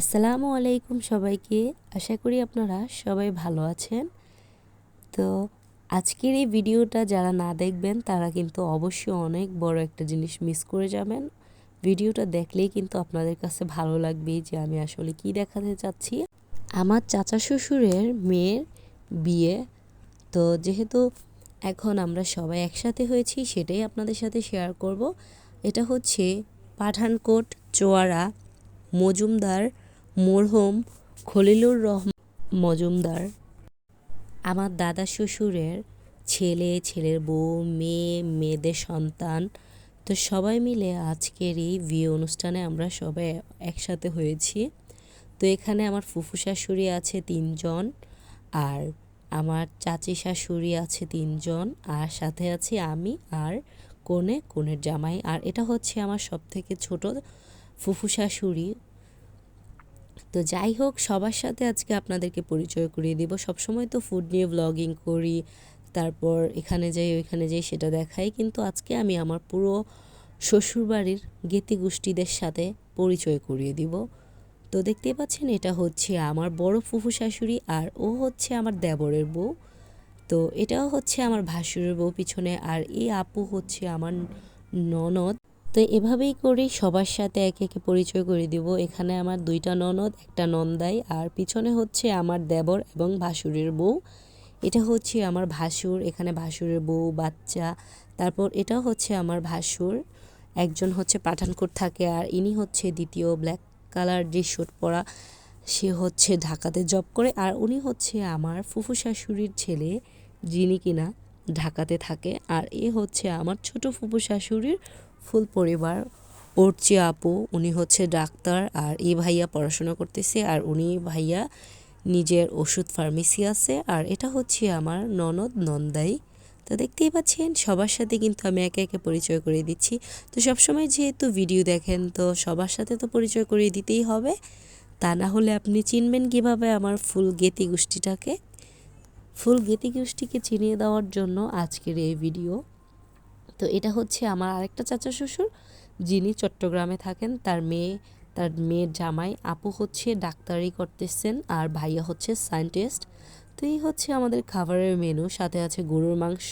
আসসালামু আলাইকুম সবাইকে। আশা করি আপনারা সবাই ভালো আছেন। তো আজকের এই ভিডিওটা যারা না দেখবেন, তারা কিন্তু অবশ্যই অনেক বড় একটা জিনিস মিস করে যাবেন। ভিডিওটা দেখলেই কিন্তু আপনাদের কাছে ভালো লাগবে যে আমি আসলে কি দেখাতে চাচ্ছি। আমার চাচা শ্বশুরের মেয়ের বিয়ে। তো যেহেতু এখন আমরা সবাই একসাথে হয়েছি, সেটাই আপনাদের সাথে শেয়ার করব। এটা হচ্ছে পাঠানকোট চোয়ারা মজুমদার মরহুম খলিলুর রহমান মজুমদার। আমার দাদা শ্বশুরের ছেলে, ছেলের বউ, মেয়ে, মেয়েদের সন্তান, তো সবাই মিলে আজকের এই বিয়ে অনুষ্ঠানে আমরা সবাই একসাথে হয়েছি। তো এখানে আমার ফুফু শাশুড়ি আছে তিনজন আর আমার চাচি শাশুড়ি আছে তিনজন আর সাথে আছি আমি আর কোনে, কোনের জামাই। আর এটা হচ্ছে আমার সব থেকে ছোটো ফুফু শাশুড়ি তো যাই হোক, সবার সাথে আজকে আপনাদেরকে পরিচয় করিয়ে দিব। সবসময় তো ফুড নিয়ে ব্লগিং করি, তারপর এখানে যাই, ওইখানে যাই, সেটা দেখাই। কিন্তু আজকে আমি আমার পুরো শ্বশুরবাড়ির গেতি গোষ্ঠীদের সাথে পরিচয় করিয়ে দিব। তো দেখতে পাচ্ছেন, এটা হচ্ছে আমার বড় ফুফু শাশুড়ি আর ও হচ্ছে আমার দেবরের বউ। তো এটাও হচ্ছে আমার ভাসুরের বউ পিছনে, আর এই আপু হচ্ছে আমার ননদ। তো এভাবেই করে, সবার সাথে একে একে পরিচয় করে দিব। এখানে আমার দুইটা ননদ, একটা নন্দাই, আর পিছনে হচ্ছে আমার দেবর এবং ভাসুরের বউ। এটা হচ্ছে আমার ভাসুর, এখানে ভাসুরের বউ, বাচ্চা। তারপর এটা হচ্ছে আমার ভাসুর। একজন হচ্ছে পাঠানকোট থাকে, আর ইনি হচ্ছে দ্বিতীয় ব্ল্যাক কালার যে শুট পরা। সে হচ্ছে ঢাকাতে জব করে, আর উনি হচ্ছে আমার ফুফু শাশুড়ির ছেলে, যিনি কিনা। ঢাকাতে থাকে। আর এ হচ্ছে আমার ছোট ফুফু শাশুড়ির ফুল পরিবার। ওর চেয়ে আপু, উনি হচ্ছে ডাক্তার আর এ ভাইয়া পড়াশোনা করতেছে আর উনি ভাইয়া নিজের ওষুধ ফার্মেসি আছে। আর এটা হচ্ছে আমার ননদ নন্দাই। তো দেখতেই পাচ্ছেন, সবার সাথে কিন্তু আমি একে একে পরিচয় করিয়ে দিচ্ছি। তো সবসময় যেহেতু ভিডিও দেখেন, তো সবার সাথে তো পরিচয় করিয়ে দিতেই হবে। তা না হলে আপনি চিনবেন কীভাবে আমার ফুল গেতি গোষ্ঠীটাকে। ফুল গেতি গোষ্ঠীকে চিনিয়ে দেওয়ার জন্য আজকের এই ভিডিও। তো এটা হচ্ছে আমার আরেকটা চাচা শ্বশুর, যিনি চট্টগ্রামে থাকেন। তার মেয়ে, তার মেয়ের জামাই আপু হচ্ছে ডাক্তারি করতেছেন আর ভাইয়া হচ্ছে সায়েন্টিস্ট। তো এই হচ্ছে আমাদের খাবারের মেনু, সাথে আছে গরুর মাংস।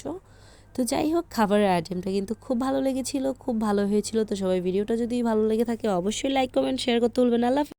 তো যাই হোক, খাবারের আইটেমটা কিন্তু খুব ভালো লেগেছিল, খুব ভালো হয়েছিল। তো সবাই ভিডিওটা যদি ভালো লেগে থাকে, অবশ্যই লাইক কমেন্ট শেয়ার করতে ভুলবেন আল্লাহ